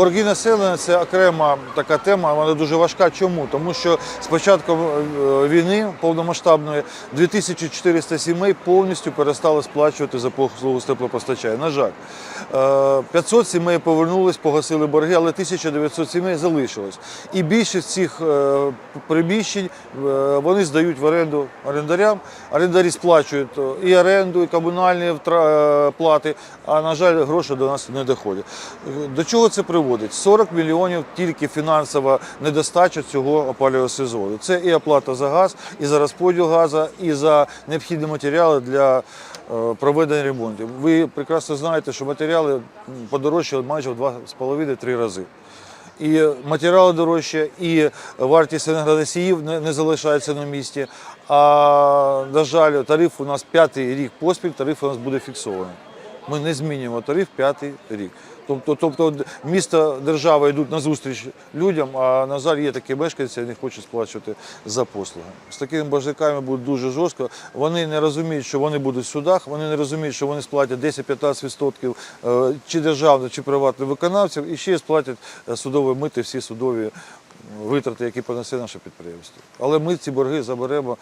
Борги населення це окрема така тема, вона дуже важка. Чому? Тому що з початку е, війни повномасштабної 2400 сімей повністю перестали сплачувати за послугу з теплопостачання. На жаль, Е, 500 сімей повернулись, погасили борги, але 1900 сімей залишилось. І більшість цих е, приміщень е, вони здають в оренду орендарям. Орендарі сплачують е, і оренду, і комунальні е, плати, а на жаль, гроші до нас не доходять. Е, До чого це приводить? 40 мільйонів тільки фінансова недостача цього опалювального сезону. Це і оплата за газ, і за розподіл газу, і за необхідні матеріали для е, проведення ремонтів. Ви прекрасно знаєте, що матеріали подорожчали майже в 2,5-3 рази. І матеріали дорожче, і вартість енергоносіїв не, не залишається на місці. А, на жаль, тариф у нас п'ятий рік поспіль, тариф у нас буде фіксований. Ми не змінюємо тариф п'ятий рік. Тобто, тобто місто, держава йдуть на зустріч людям, а на жаль, є такі мешканці, не хочуть сплачувати за послуги. З такими боржниками буде дуже жорстко. Вони не розуміють, що вони будуть в судах, вони не розуміють, що вони сплатять 10-15% е, чи державних, чи приватних виконавців, і ще сплатять е, судові мити всі судові витрати, які понесе наше підприємство. Але ми ці борги заберемо.